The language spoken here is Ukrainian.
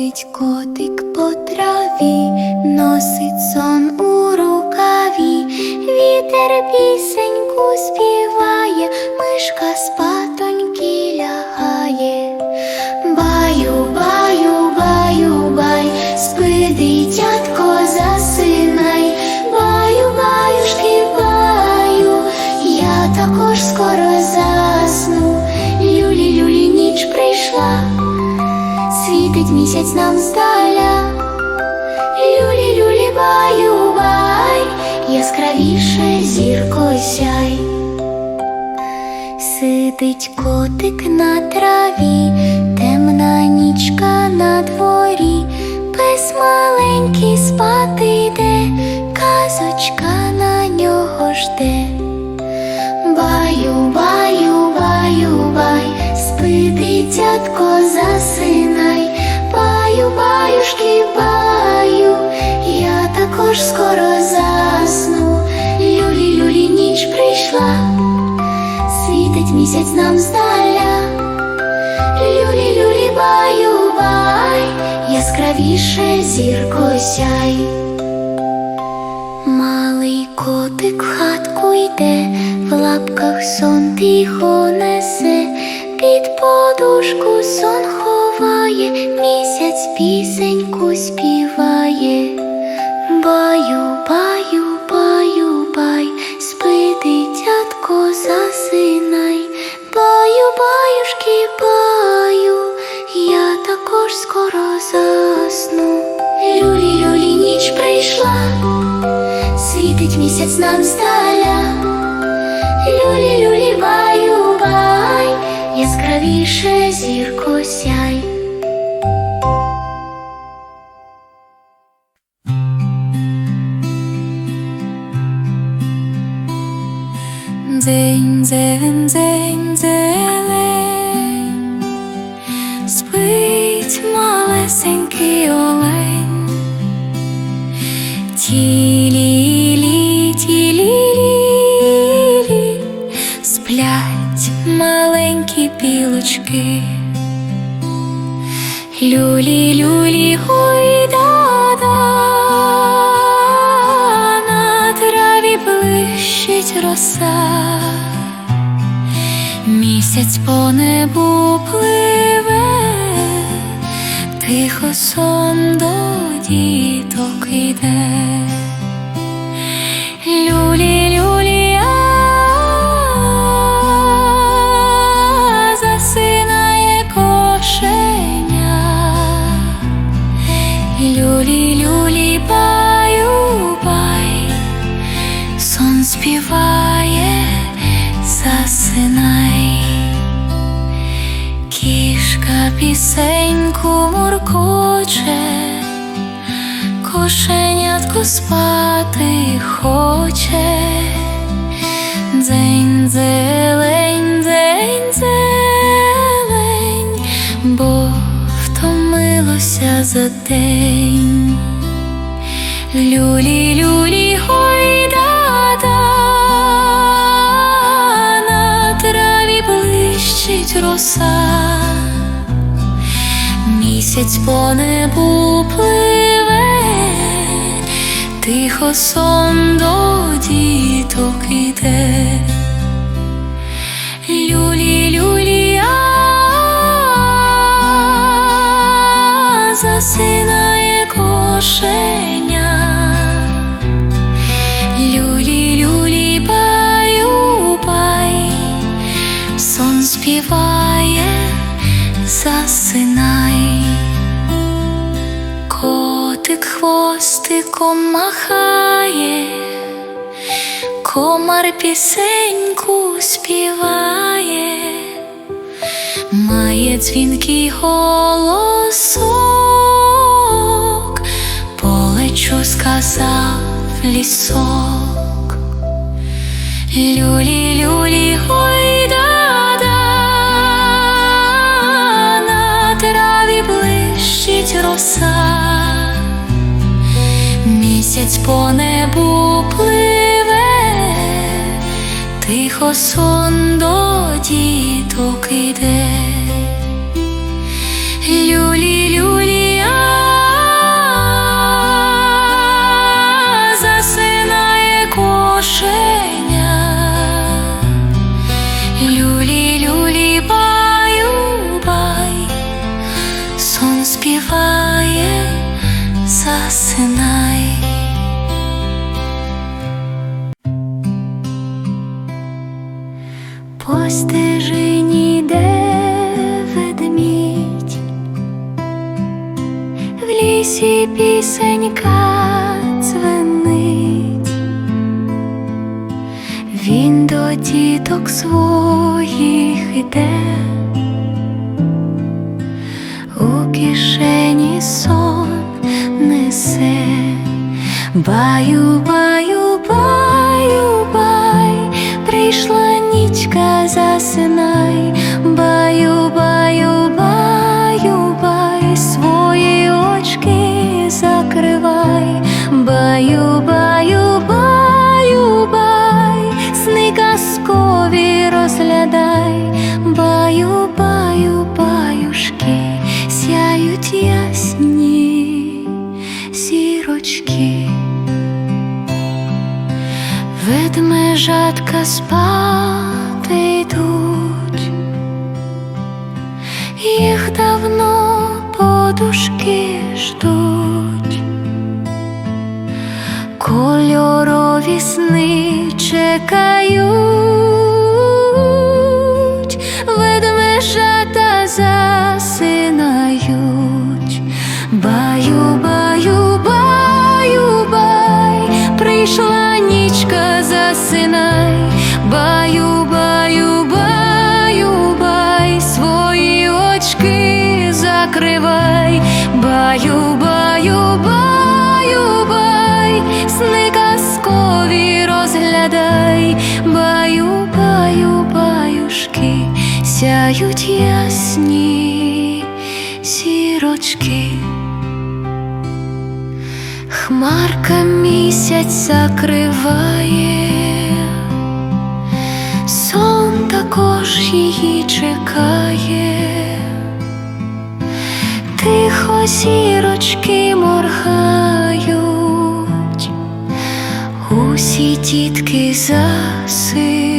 Ходить котик по траві, носить сон у рукаві, вітер пісеньку співає, мишка місяць нам здаля. Люлі, люлі, баю, бай, яскравіше зірко сяй. Сидить котик на траві, темна нічка на дворі, пес маленький спати йде, казочка на нього жде. Баю, баю, баю, бай, спи, дитятко, місяць нам здаля. Люлі, люлі, баю, бай, яскравіше зірко сяй. Малий котик в хатку йде, в лапках сон тихо несе, під подушку сон ховає, місяць пісеньку співає. Баю, також скоро засну. Люлі, люлі, ніч прийшла, світить місяць нам здаля. Люлі, люлі, баю, бай, яскравіше зірко сяй. Дзень, дзень, дзень, зелень, Тілі-лі, тілі-лі, сплять маленькі білочки. Люлі, люлі, ой, да-да, на траві блищить роса, місяць по небу пливе, тихо сон до діток іде. Пісеньку муркоче, кошенятко спати хоче. Дзень, зелень, дзень, зелень, бо втомилося за день. Люлі, люлі, гой, да-да, на траві блищить роса, місяць по небу пливе, тихо сон до діток іде. Люлі, люлі, засинає кошеня. Люлі, люлі, баю, бай, сон співає, засинай. Хвостиком махає, комар пісеньку співає, має дзвінкий голосок, полечу сказав лісок. Люлі, Місяць по небу пливе, тихо сон до діток іде. Люлі, люлі, а засинає кошеня. Люлі, люлі, баю, бай, сон співає, засинає. По в лісі пісенька дзвенить, він до діток своїх іде, у кишені сон несе, баю, баю, баю, баю, баюшки, сяють ясні зірочки. Ведмежатка спати йдуть, їх давно подушки ждуть, кольорові сни чекають, засинають, баю, баю, баю, бай, прийшла нічка, засинай, баю, баю, баю, бай, свої очки закривай, баю, баю, баю, бай, сни казкові розглядай, баю, сяють ясні сірочки. Хмарка місяць закриває, сон також її чекає, тихо зірочки моргають, усі тітки засинають,